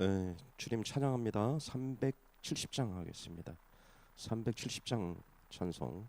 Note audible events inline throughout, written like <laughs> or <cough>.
에, 주님 찬양합니다. 370장 하겠습니다. 370장 찬송.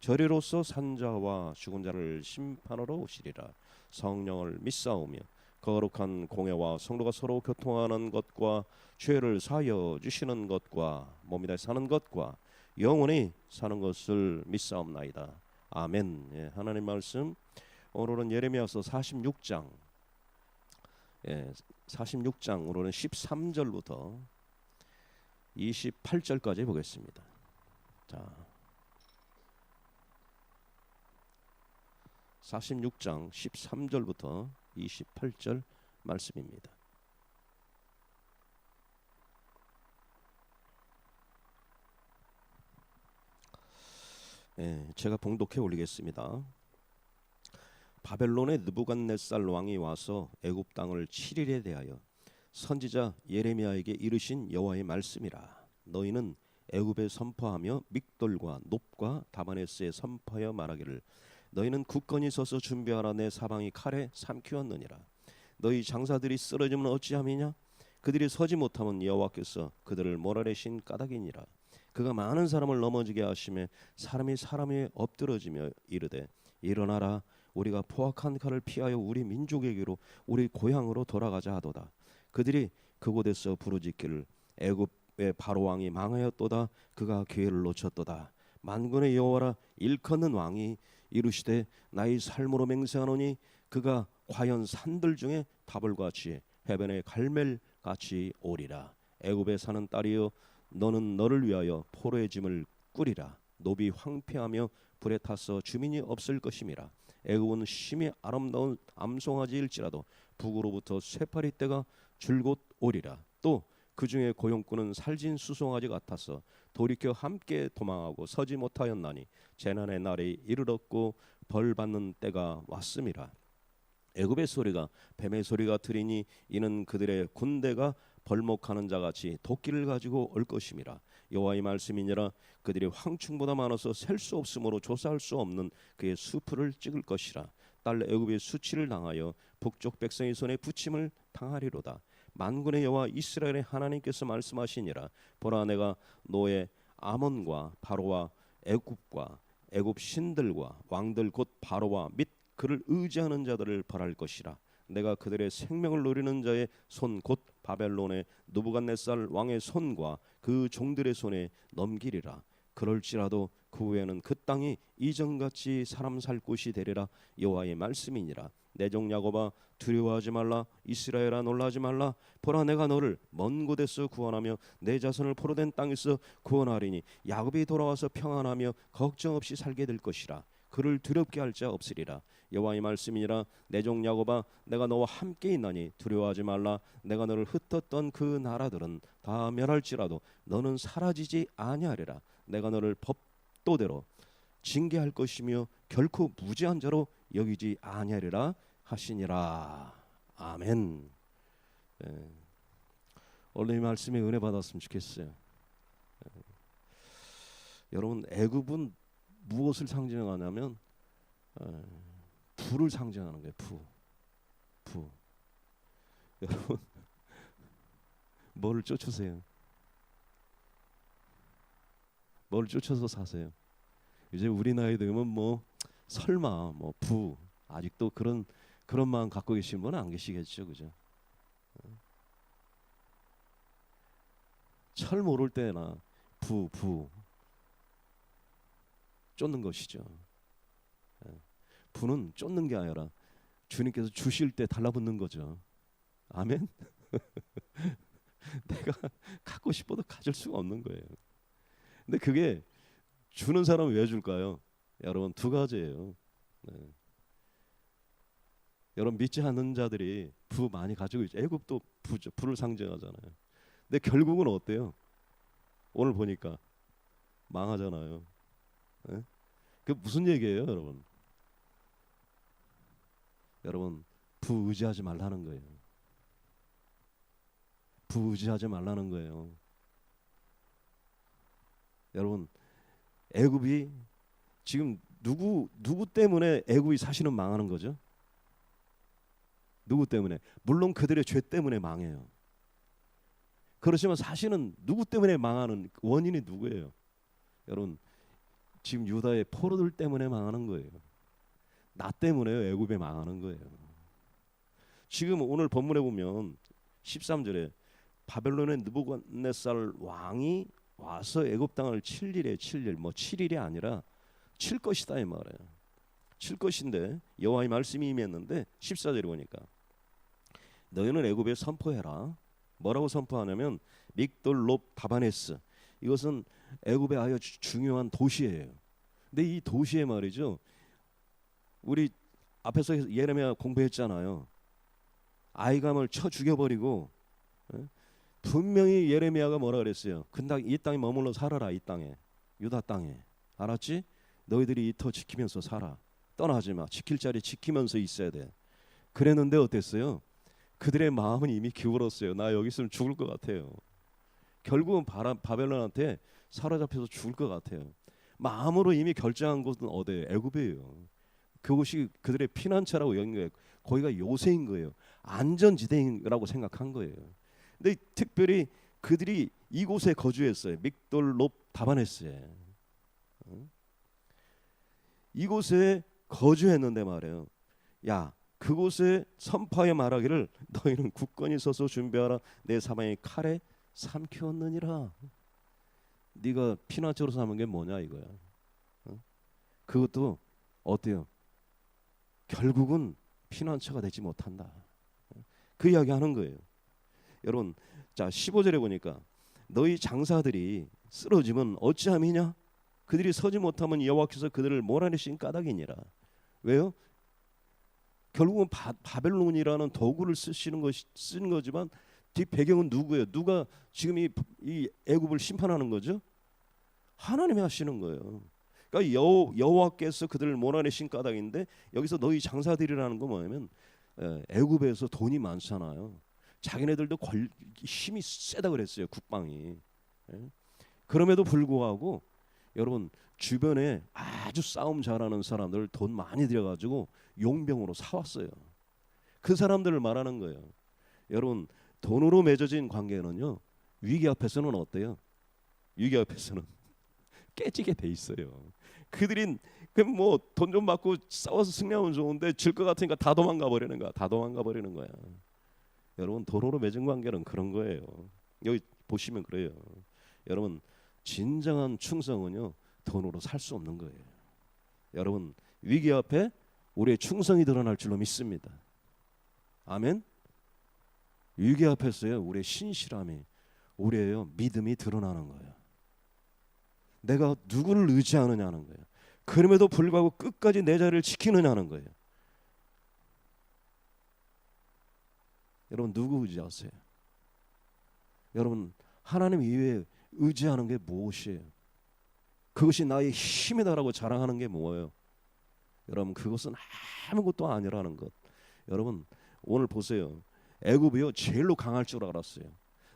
저리로서 산자와 죽은 자를 심판하러 오시리라. 성령을 믿사오며 거룩한 공회와 성도가 서로 교통하는 것과 죄를 사하여 주시는 것과 몸이 다시 사는 것과 영원히 사는 것을 믿사옵나이다. 아멘. 예, 하나님 말씀. 오늘은 예레미야서 46장. 예, 46장 오늘은 13절부터 28절까지 보겠습니다. 자 46장 13절부터 28절 말씀입니다. 예, 제가 봉독해 올리겠습니다. 바벨론의 느부갓네살 왕이 와서 애굽 땅을 7일에 대하여 선지자 예레미야에게 이르신 여호와의 말씀이라 너희는 애굽에 선포하며 믹돌과 높과 다바네스에 선포하여 말하기를 너희는 굳건히 서서 준비하라. 내 사방이 칼에 삼키었느니라. 너희 장사들이 쓰러지면 어찌함이냐? 그들이 서지 못하면 여호와께서 그들을 몰아내신 까닭이니라. 그가 많은 사람을 넘어지게 하심에 사람이 사람에 엎드러지며 이르되 일어나라. 우리가 포악한 칼을 피하여 우리 민족에게로 우리 고향으로 돌아가자 하도다. 그들이 그곳에서 부르짖기를 애굽의 바로 왕이 망하였도다. 그가 기회를 놓쳤도다. 만군의 여호와라. 일컫는 왕이 이르시되 나의 삶으로 맹세하노니 그가 과연 산들 중에 다볼같이 해변의 갈멜 같이 오리라. 애굽에 사는 딸이여 너는 너를 위하여 포로의 짐을 꾸리라. 노비 황폐하며 불에 타서 주민이 없을 것임이라. 애굽은 심히 아름다운 암송아지일지라도 북으로부터 쇠파리 떼가 줄곧 오리라. 또 그 중에 고용꾼은 살진 수송아지 같아서 돌이켜 함께 도망하고 서지 못하였나니 재난의 날이 이르렀고 벌 받는 때가 왔음이라 애굽의 소리가 뱀의 소리가 들리니 이는 그들의 군대가 벌목하는 자같이 도끼를 가지고 올 것임이라 여호와의 말씀이니라 그들이 황충보다 많아서 셀 수 없으므로 조사할 수 없는 그의 수풀을 찍을 것이라. 딸 애굽의 수치를 당하여 북쪽 백성의 손에 부침을 당하리로다 만군의 여호와 이스라엘의 하나님께서 말씀하시니라. 보라 내가 노예 아몬과 바로와 애굽과 애굽 신들과 왕들 곧 바로와 및 그를 의지하는 자들을 벌할 것이라. 내가 그들의 생명을 노리는 자의 손 곧 바벨론의 누부갓네살 왕의 손과 그 종들의 손에 넘기리라. 그럴지라도 그 후에는 그 땅이 이전같이 사람 살 곳이 되리라. 여호와의 말씀이니라 내 종 야곱아 두려워하지 말라. 이스라엘아 놀라지 말라. 보라 내가 너를 먼 곳에서 구원하며 내 자손을 포로된 땅에서 구원하리니 야곱이 돌아와서 평안하며 걱정 없이 살게 될 것이라. 그를 두렵게 할 자 없으리라. 여호와의 말씀이니라. 내 종 야곱아 내가 너와 함께 있나니 두려워하지 말라. 내가 너를 흩었던 그 나라들은 다 멸할지라도 너는 사라지지 아니하리라. 내가 너를 법도대로 징계할 것이며 결코 무지한 자로 여기지 아니하리라 하시니라 아멘. 예. 오늘 이 말씀에 은혜 받았으면 좋겠어요. 예. 여러분 애굽은 무엇을 상징하냐면 예, 불을 상징하는 거예요. 부, 부. <laughs> 여러분 뭐를 쫓으세요? 뭘 쫓아서 사세요? 이제 우리 나이 되면 뭐 설마 뭐 부 아직도 그런 그런 마음 갖고 계신 분은 안 계시겠죠, 그죠? 철 모를 때나 부, 부 쫓는 것이죠. 예. 부는 쫓는 게 아니라 주님께서 주실 때 달라붙는 거죠. 아멘. <laughs> 내가 갖고 싶어도 가질 수가 없는 거예요. 근데 그게 주는 사람은 왜 줄까요? 여러분 두 가지예요. 네. 여러분 믿지 않는 자들이 부 많이 가지고 있죠. 애굽도 부죠. 부를 상징하잖아요. 근데 결국은 어때요? 오늘 보니까 망하잖아요. 네? 그 무슨 얘기예요, 여러분? 여러분 부 의지하지 말라는 거예요. 부 의지하지 말라는 거예요. 여러분 애굽이 지금 누구 누구 때문에 애굽이 사실은 망하는 거죠? 누구 때문에? 물론 그들의 죄 때문에 망해요. 그렇지만 사실은 누구 때문에 망하는 원인이 누구예요? 여러분 지금 유다의 포로들 때문에 망하는 거예요. 나 때문에요. 애굽에 망하는 거예요. 지금 오늘 본문에 보면 13절에 바벨론의 느부갓네살 왕이 와서 애굽 땅을 7일에 7일 뭐 7일이 아니라 칠 것이다 이 말이에요. 칠 것인데 여호와의 말씀이 임했는데 14절에 보니까 너희는 애굽에 선포해라. 뭐라고 선포하냐면 믹돌롭 다바네스 이것은 애굽의 아주 주- 중요한 도시예요. 근데 이 도시에 말이죠. 우리 앞에서 예레미야 공부했잖아요. 아이감을 쳐 죽여버리고 예? 분명히 예레미야가 뭐라 그랬어요. 근당 이 땅에 머물러 살아라 이 땅에 유다 땅에 알았지? 너희들이 이 터 지키면서 살아 떠나지 마 지킬 자리 지키면서 있어야 돼. 그랬는데 어땠어요? 그들의 마음은 이미 기울었어요. 나 여기 있으면 죽을 것 같아요. 결국은 바라, 바벨론한테 사로잡혀서 죽을 것 같아요. 마음으로 이미 결정한 곳은 어디예요? 애굽이에요. 그곳이 그들의 피난처라고 여긴 거예요. 거기가 요새인 거예요. 안전지대라고 생각한 거예요. 근데 특별히 그들이 이곳에 거주했어요. 믹돌롭 다바네스에. 어? 이곳에 거주했는데 말이에요. 야, 그곳에 선파에 말하기를 너희는 굳건히 서서 준비하라. 내 사방에 칼에 삼켰느니라. 네가 피난처로 삼은 게 뭐냐 이거야. 어? 그것도 어때요? 결국은 피난처가 되지 못한다. 그 이야기 하는 거예요. 여러분, 자 15절에 보니까 너희 장사들이 쓰러지면 어찌함이냐? 그들이 서지 못하면 여호와께서 그들을 몰아내신 까닭이니라. 왜요? 결국은 바, 바벨론이라는 도구를 쓰시는 것이 쓰는 거지만 뒷 배경은 누구예요? 누가 지금 이, 이 애굽을 심판하는 거죠? 하나님이 하시는 거예요. 그러니까 여, 여호와께서 그들을 몰아내신 까닭인데 여기서 너희 장사들이라는 거 뭐냐면 에, 애굽에서 돈이 많잖아요. 자기네들도 권, 힘이 세다 그랬어요 국방이. 예? 그럼에도 불구하고 여러분 주변에 아주 싸움 잘하는 사람들 돈 많이 들여가지고 용병으로 사왔어요. 그 사람들을 말하는 거예요. 여러분 돈으로 맺어진 관계는요 위기 앞에서는 어때요? 위기 앞에서는 <laughs> 깨지게 돼 있어요. 그들이 그뭐 돈 좀 받고 싸워서 승리하면 좋은데 질 것 같으니까 다 도망가 버리는 거야. 다 도망가 버리는 거야. 여러분 돈으로 맺은 관계는 그런 거예요. 여기 보시면 그래요. 여러분 진정한 충성은요 돈으로 살 수 없는 거예요. 여러분 위기 앞에 우리의 충성이 드러날 줄로 믿습니다. 아멘. 위기 앞에서요 우리의 신실함이 우리의 믿음이 드러나는 거예요. 내가 누구를 의지하느냐는 거예요. 그럼에도 불구하고 끝까지 내 자리를 지키느냐는 거예요. 여러분 누구 의지하세요? 여러분 하나님 이외에 의지하는 게 무엇이에요? 그것이 나의 힘이다라고 자랑하는 게 뭐예요? 여러분 그것은 아무것도 아니라는 것. 여러분 오늘 보세요. 애굽이요 제일로 강할 줄 알았어요.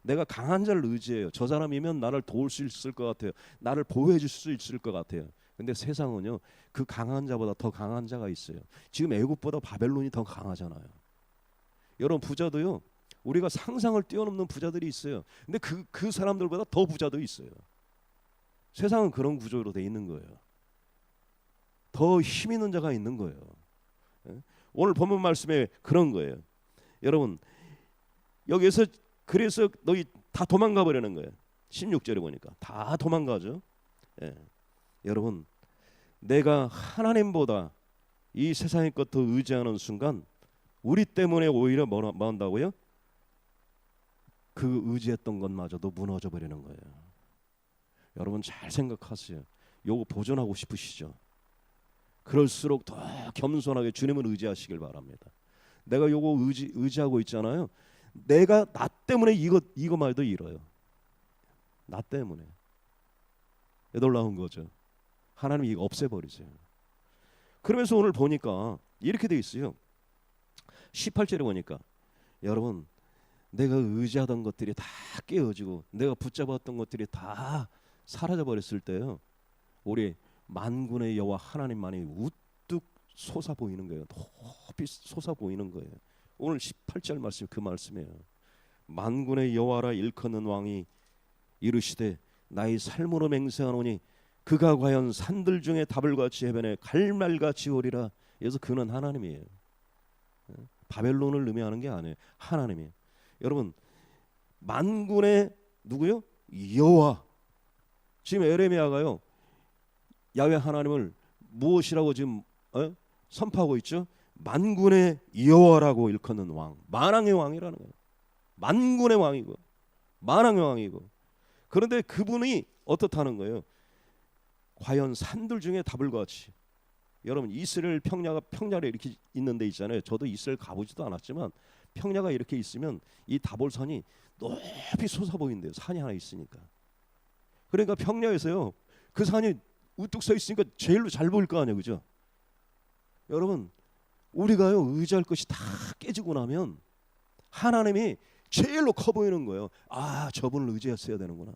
내가 강한 자를 의지해요. 저 사람이면 나를 도울 수 있을 것 같아요. 나를 보호해 줄 수 있을 것 같아요. 근데 세상은요 그 강한 자보다 더 강한 자가 있어요. 지금 애굽보다 바벨론이 더 강하잖아요. 여러분 부자도요 우리가 상상을 뛰어넘는 부자들이 있어요. 근데 그 그 사람들보다 더 부자도 있어요. 세상은 그런 구조로 돼 있는 거예요. 더 힘 있는 자가 있는 거예요. 예? 오늘 본문 말씀에 그런 거예요. 여러분 여기서 그래서 너희 다 도망가 버리는 거예요. 16절에 보니까 다 도망가죠. 예. 여러분 내가 하나님보다 이 세상의 것 더 의지하는 순간 우리 때문에 오히려 뭐, 뭐 한다고요? 그 의지했던 것마저도 무너져 버리는 거예요. 여러분 잘 생각하세요. 요거 보존하고 싶으시죠? 그럴수록 더 겸손하게 주님을 의지하시길 바랍니다. 내가 요거 의지 의지하고 있잖아요. 내가 나 때문에 이거 이거 말도 잃어요. 나 때문에. 놀라운 거죠. 하나님 이거 없애버리세요. 그러면서 오늘 보니까 이렇게 돼 있어요. 18절에 보니까 여러분 내가 의지하던 것들이 다 깨어지고 내가 붙잡았던 것들이 다 사라져 버렸을 때요. 우리 만군의 여호와 하나님만이 우뚝 솟아 보이는 거예요. 높이 솟아 보이는 거예요. 오늘 18절 말씀 그 말씀이에요. 만군의 여호와라 일컫는 왕이 이르시되 나의 삶으로 맹세하노니 그가 과연 산들 중에 답을 같이 해변에 갈말같이 오리라. 그래서 그는 하나님이에요. 바벨론을 의미하는 게 아니에요. 하나님이에요. 여러분 만군의 누구요? 여호와. 지금 에레미야가요. 야훼 하나님을 무엇이라고 지금 어? 선포하고 있죠? 만군의 여호와라고 일컫는 왕, 만왕의 왕이라는 거예요. 만군의 왕이고 만왕의 왕이고 그런데 그분이 어떻다는 거예요? 과연 산들 중에 답을 같이 여러분 이스라엘 평야가 평야에 이렇게 있는 데 있잖아요. 저도 이스라엘 가보지도 않았지만 평야가 이렇게 있으면 이 다볼산이 높이 솟아 보인대요. 산이 하나 있으니까. 그러니까 평야에서요 그 산이 우뚝 서 있으니까 제일로 잘 보일 거 아니에요, 그죠? 여러분 우리가요 의지할 것이 다 깨지고 나면 하나님이 제일로 커 보이는 거예요. 아 저분을 의지했어야 되는구나.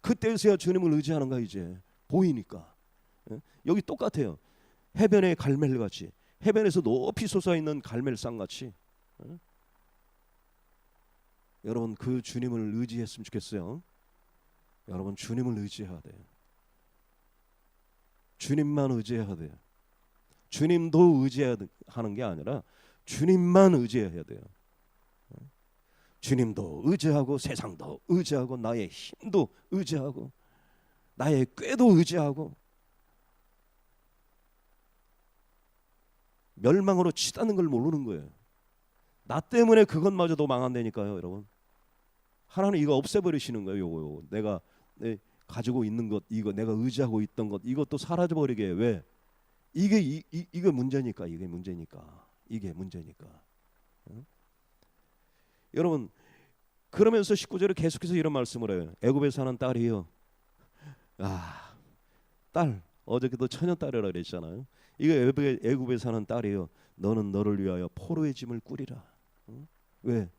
그때서야 주님을 의지하는가 이제 보이니까 예? 여기 똑같아요. 해변의 갈멜 같이 해변에서 높이 솟아 있는 갈멜상 같이 어? 여러분 그 주님을 의지했으면 좋겠어요. 여러분 주님을 의지해야 돼요. 주님만 의지해야 돼요. 주님도 의지하는 게 아니라 주님만 의지해야 돼요. 주님도 의지하고 세상도 의지하고 나의 힘도 의지하고 나의 꾀도 의지하고 멸망으로 치닫는 걸 모르는 거예요. 나 때문에 그것마저도 망한다니까요, 여러분. 하나님 이거 없애버리시는 거예요, 요거, 요거. 내가 내 가지고 있는 것, 이거 내가 의지하고 있던 것, 이것도 사라져 버리게 왜? 이게 이, 이 이게 문제니까, 이게 문제니까, 이게 문제니까. 응? 여러분 그러면서 19절에 계속해서 이런 말씀을 해요. 애굽에 사는 딸이요. 아, 딸 어저께도 처녀 딸이라 그랬잖아요. 이거 애굽에, 애굽에 사는 딸이요. 너는 너를 위하여 포로의 짐을 꾸리라. 응? 왜?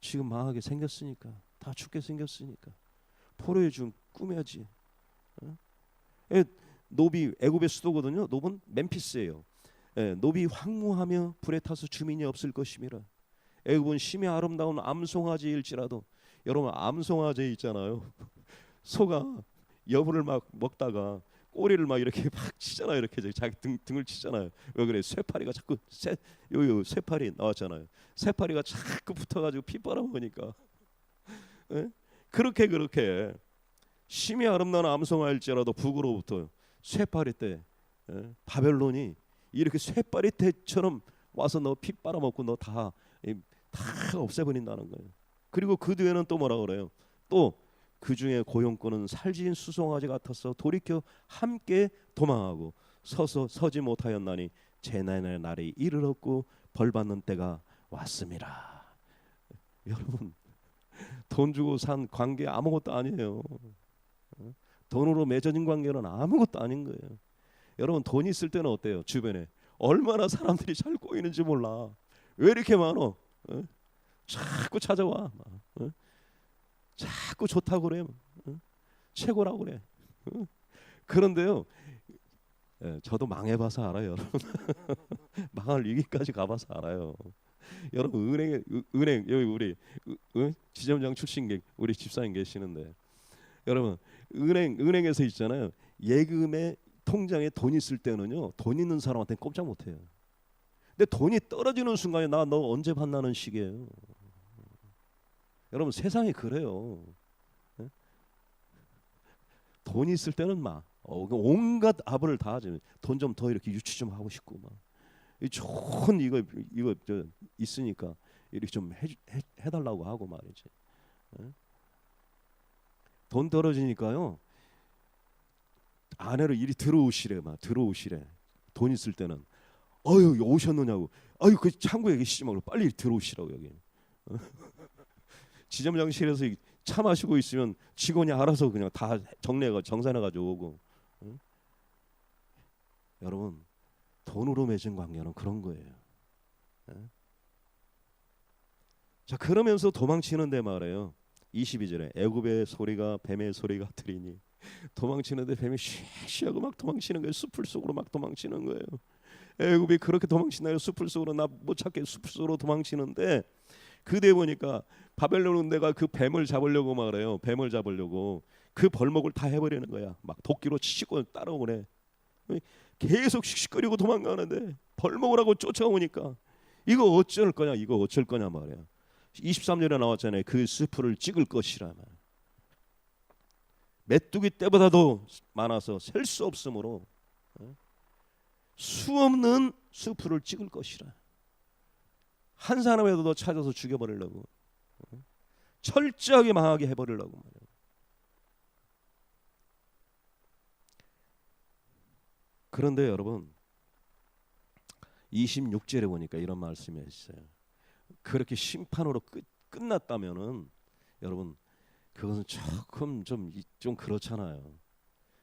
지금 망하게 생겼으니까 다 죽게 생겼으니까 짐 꾸며야지. 응? 예, 노비 애굽의 수도거든요. 노은 멤피스예요. 예, 노비 황무하며 불에 타서 주민이 없을 것임이라. 애굽은 심히 아름다운 암송아지일지라도 여러분 암송아지 있잖아요. <laughs> 소가 여부를 막 먹다가 꼬리를 막 이렇게 <laughs> 막 치잖아요. 이렇게 자기 등, 등을 치잖아요. 왜 그래? 쇠파리가 자꾸 쇠 요요 쇠파리 나왔잖아요. 쇠파리가 자꾸 붙어가지고 피 빨아먹으니까 <laughs> 예? 그렇게 그렇게 심히 아름다운 암송아일지라도 북으로부터 쇠파리 때 예? 바벨론이 이렇게 쇠파리 때처럼 와서 너 피 빨아먹고 너 다 다 없애버린다는 거예요. 그리고 그 뒤에는 또 뭐라 그래요? 또 그 중에 고용꾼은 살진 수송아지 같아서 돌이켜 함께 도망하고 서서 서지 못하였나니 재난의 날이 이르렀고 벌 받는 때가 왔습니다. <laughs> 여러분 돈 주고 산 관계 아무것도 아니에요. 돈으로 맺어진 관계는 아무것도 아닌 거예요. 여러분 돈 있을 때는 어때요? 주변에 얼마나 사람들이 잘 꼬이는지 몰라. 왜 이렇게 많어? 어? 자꾸 찾아와. 어? 자꾸 좋다고 그래. 어? 최고라고 그래. 어? 그런데요. 예, 저도 망해봐서 알아요, 여러분. <laughs> 망할 위기까지 가봐서 알아요. 여러분 은행 은행 여기 우리 어? 지점장 출신 우리 집사님 계시는데 여러분 은행 은행에서 있잖아요. 예금에 통장에 돈 있을 때는요 돈 있는 사람한테 꼼짝 못해요. 근데 돈이 떨어지는 순간에 나 너 언제 만나는 시기예요. 여러분 세상이 그래요. 예? 돈 있을 때는 막 어, 그 온갖 아부를 다 하지. 돈 좀 더 이렇게 유치 좀 하고 싶고 막. 이 좋은 이거 이거 저 있으니까 이렇게 좀 해, 해, 해달라고 하고 말이지. 예? 돈 떨어지니까요. 아내로 일이 들어오시래 막 들어오시래. 돈 있을 때는 어유 오셨느냐고. 아유 그 창구에 계시지 말고 빨리 들어오시라고 여기. 지점장실에서 차 마시고 있으면 직원이 알아서 그냥 다 정리해가 정산해 가지고 오고. 응? 여러분 돈으로 맺은 관계는 그런 거예요. 응? 자 그러면서 도망치는데 말이에요. 22절에 애굽의 소리가 뱀의 소리 같으리니 도망치는데 뱀이 쉬쉬하고 막 도망치는 거예요. 숲을 속으로 막 도망치는 거예요. 애굽이 그렇게 도망치나요? 숲을 속으로 나 못 찾게 숲을 속으로 도망치는데 그대 보니까 바벨론 내가 그 뱀을 잡으려고 말해요. 뱀을 잡으려고 그 벌목을 다 해버리는 거야. 막 도끼로 치고 따라오네. 계속 씩씩거리고 도망가는데 벌목을 하고 쫓아오니까 이거 어쩔 거냐? 이거 어쩔 거냐 말이야. 23절에 나왔잖아요. 그 숲을 찍을 것이라 말. 메뚜기 때보다도 많아서 셀 수 없으므로 수 없는 숲을 찍을 것이라. 한 사람이라도 찾아서 죽여버리려고 철저하게 망하게 해버리려고 말이에요. 그런데 여러분 26절에 보니까 이런 말씀이 있어요. 그렇게 심판으로 끝, 끝났다면은 여러분 그것은 조금 좀 좀 그렇잖아요.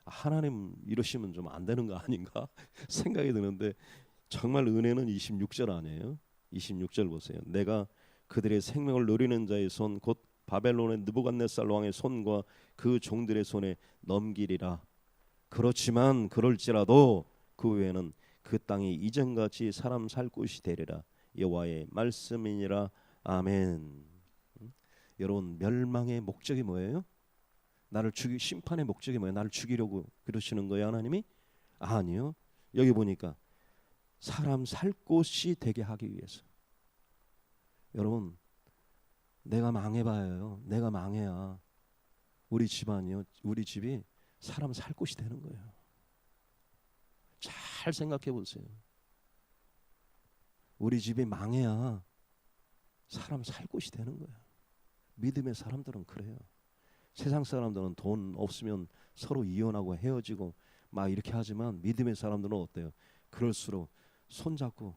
하나님 이러시면 좀 안 되는 거 아닌가 <laughs> 생각이 드는데 정말 은혜는 26절 아니에요? 26절 보세요. 내가 그들의 생명을 누리는 자의 손 곧 바벨론의 느부갓네살 왕의 손과 그 종들의 손에 넘기리라. 그렇지만 그럴지라도 그 외에는 그 땅이 이전같이 사람 살 곳이 되리라 여호와의 말씀이니라 아멘. 음? 여러분 멸망의 목적이 뭐예요? 나를 죽이 심판의 목적이 뭐예요? 나를 죽이려고 그러시는 거예요, 하나님이? 아니요. 여기 보니까 사람 살 곳이 되게 하기 위해서. 여러분 내가 망해봐요. 내가 망해야 우리 집안이요, 우리 집이 사람 살 곳이 되는 거예요. 잘 생각해 보세요. 우리 집이 망해야 사람 살 곳이 되는 거야. 믿음의 사람들은 그래요. 세상 사람들은 돈 없으면 서로 이혼하고 헤어지고 막 이렇게 하지만 믿음의 사람들은 어때요? 그럴수록 손잡고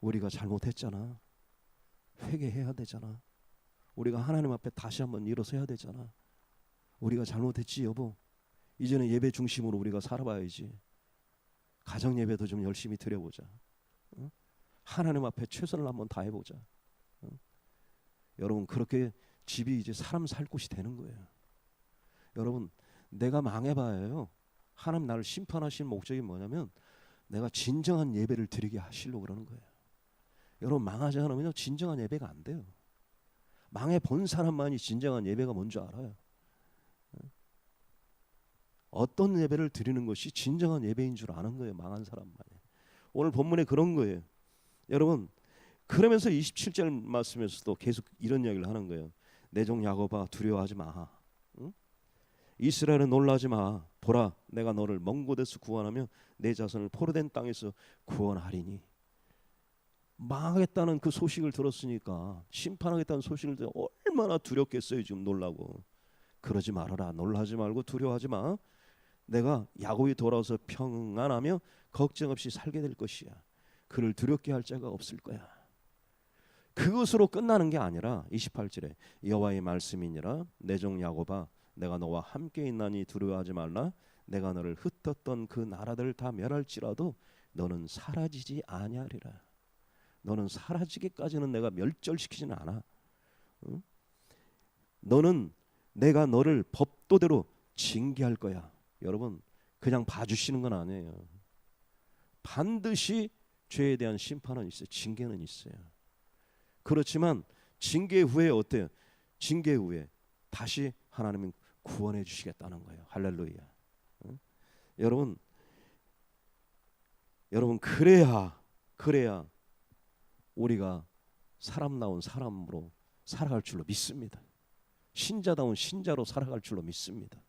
우리가 잘못했잖아. 회개해야 되잖아. 우리가 하나님 앞에 다시 한번 일어서야 되잖아. 우리가 잘못했지 여보. 이제는 예배 중심으로 우리가 살아봐야지. 가정 예배도 좀 열심히 드려보자. 어? 하나님 앞에 최선을 한번 다해보자. 어? 여러분 그렇게 집이 이제 사람 살 곳이 되는 거예요. 여러분 내가 망해봐요. 하나님 나를 심판하신 목적이 뭐냐면 내가 진정한 예배를 드리게 하시려고 그러는 거예요. 여러분 망하지 않으면요 진정한 예배가 안 돼요. 망해 본 사람만이 진정한 예배가 뭔지 알아요. 어떤 예배를 드리는 것이 진정한 예배인 줄 아는 거예요. 망한 사람만이. 오늘 본문에 그런 거예요. 여러분 그러면서 27절 말씀에서도 계속 이런 이야기를 하는 거예요. 내 종 야곱아 두려워하지 마. 응? 이스라엘은 놀라지 마. 보라 내가 너를 먼 곳에서 구원하며 내 자손을 포로된 땅에서 구원하리니. 망하겠다는 그 소식을 들었으니까 심판하겠다는 소식을 들어 얼마나 두렵겠어요 지금 놀라고 그러지 말아라 놀라지 말고 두려워하지 마 내가 야곱이 돌아와서 평안하며 걱정 없이 살게 될 것이야 그를 두렵게 할 자가 없을 거야 그것으로 끝나는 게 아니라 28절에 여호와의 말씀이니라 내 종 야곱아 내가 너와 함께 있나니 두려워하지 말라 내가 너를 흩었던 그 나라들을 다 멸할지라도 너는 사라지지 아니하리라 너는 사라지기까지는 내가 멸절시키지는 않아. 응? 너는 내가 너를 법도대로 징계할 거야. 여러분 그냥 봐주시는 건 아니에요. 반드시 죄에 대한 심판은 있어요. 징계는 있어요. 그렇지만 징계 후에 어때요? 징계 후에 다시 하나님은 구원해 주시겠다는 거예요. 할렐루야. 응? 여러분 여러분 그래야 그래야 우리가 사람다운 사람으로 살아갈 줄로 믿습니다. 신자다운 신자로 살아갈 줄로 믿습니다.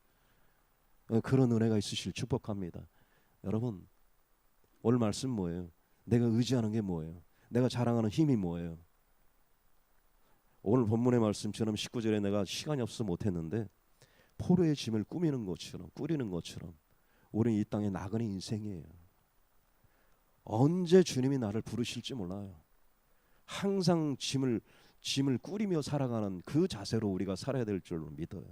어, 그런 은혜가 있으실 축복합니다. 여러분 오늘 말씀 뭐예요? 내가 의지하는 게 뭐예요? 내가 자랑하는 힘이 뭐예요? 오늘 본문의 말씀처럼 19절에 내가 시간이 없어 못했는데 포로의 짐을 꾸미는 것처럼 꾸리는 것처럼 우리는 이 땅의 나그네 인생이에요. 언제 주님이 나를 부르실지 몰라요. 항상 짐을 짐을 꾸리며 살아가는 그 자세로 우리가 살아야 될 줄로 믿어요.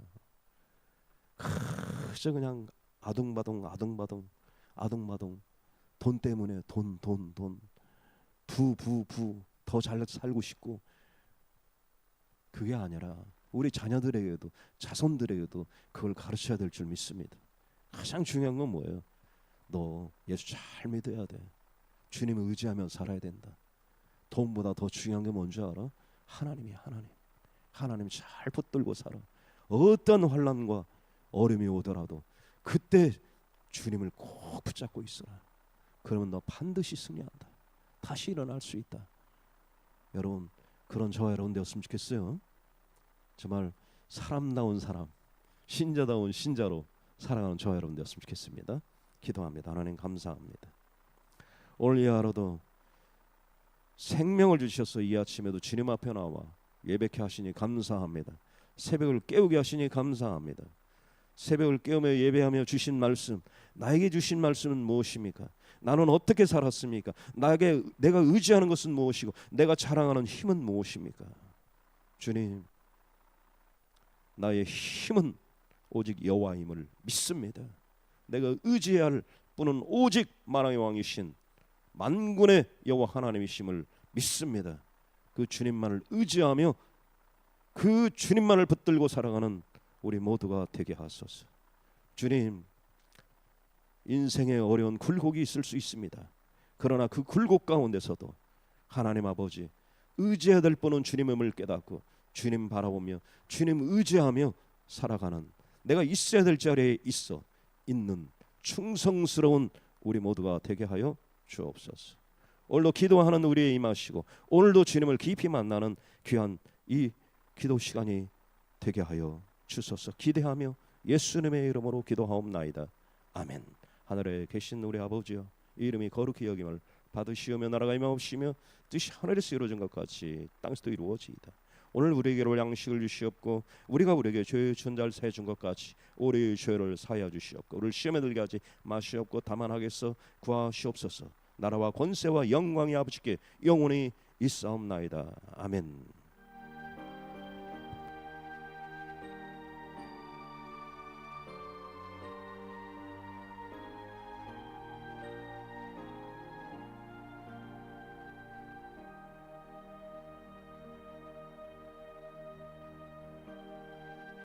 그저 그냥 아둥바둥 아둥바둥 아둥바둥 돈 때문에 돈 돈 돈 부 부 부 더 잘 살고 싶고 그게 아니라 우리 자녀들에게도 자손들에게도 그걸 가르쳐야 될 줄 믿습니다. 가장 중요한 건 뭐예요? 너 예수 잘 믿어야 돼. 주님을 의지하며 살아야 된다. 돈보다 더 중요한 게 뭔지 알아? 하나님이야 하나님. 하나님 잘 붙들고 살아. 어떤 환란과 어려움이 오더라도 그때 주님을 꼭 붙잡고 있어라. 그러면 너 반드시 승리한다. 다시 일어날 수 있다. 여러분 그런 저와 여러분 되었으면 좋겠어요. 정말 사람다운 사람, 신자다운 신자로 살아가는 저와 여러분 되었으면 좋겠습니다. 기도합니다. 하나님 감사합니다. 오늘 이 하루도 생명을 주셔서 이 아침에도 주님 앞에 나와 예배케 하시니 감사합니다. 새벽을 깨우게 하시니 감사합니다. 새벽을 깨우며 예배하며 주신 말씀, 나에게 주신 말씀은 무엇입니까? 나는 어떻게 살았습니까? 나에게 내가 의지하는 것은 무엇이고 내가 자랑하는 힘은 무엇입니까? 주님, 나의 힘은 오직 여호와임을 믿습니다. 내가 의지할 분은 오직 만왕의 왕이신 만군의 여호와 하나님이심을 믿습니다. 그 주님만을 의지하며 그 주님만을 붙들고 살아가는 우리 모두가 되게 하소서. 주님, 인생에 어려운 굴곡이 있을 수 있습니다. 그러나 그 굴곡 가운데서도 하나님 아버지 의지해야 될 분은 주님임을 깨닫고 주님 바라보며 주님 의지하며 살아가는 내가 있어야 될 자리에 있어 있는 충성스러운 우리 모두가 되게 하여 주옵소서. 오늘도 기도하는 우리의 임하시고 오늘도 주님을 깊이 만나는 귀한 이 기도 시간이 되게 하여 주소서. 기대하며 예수님의 이름으로 기도하옵나이다. 아멘. 하늘에 계신 우리 아버지여 이 이름이 거룩히 여김을 받으시오며 나라가 임하옵시며 뜻이 하늘에서 이루어진 것 같이 땅에서도 이루어지이다. 오늘 우리에게로 양식을 주시옵고 우리가 우리에게 죄의 준자를 사해 준 것 같이 우리의 죄를 사하여 주시옵고 우리를 시험에 들게 하지 마시옵고 다만 하겠어 구하시옵소서. 나라와 권세와 영광이 아버지께 영원히 있사옵나이다. 아멘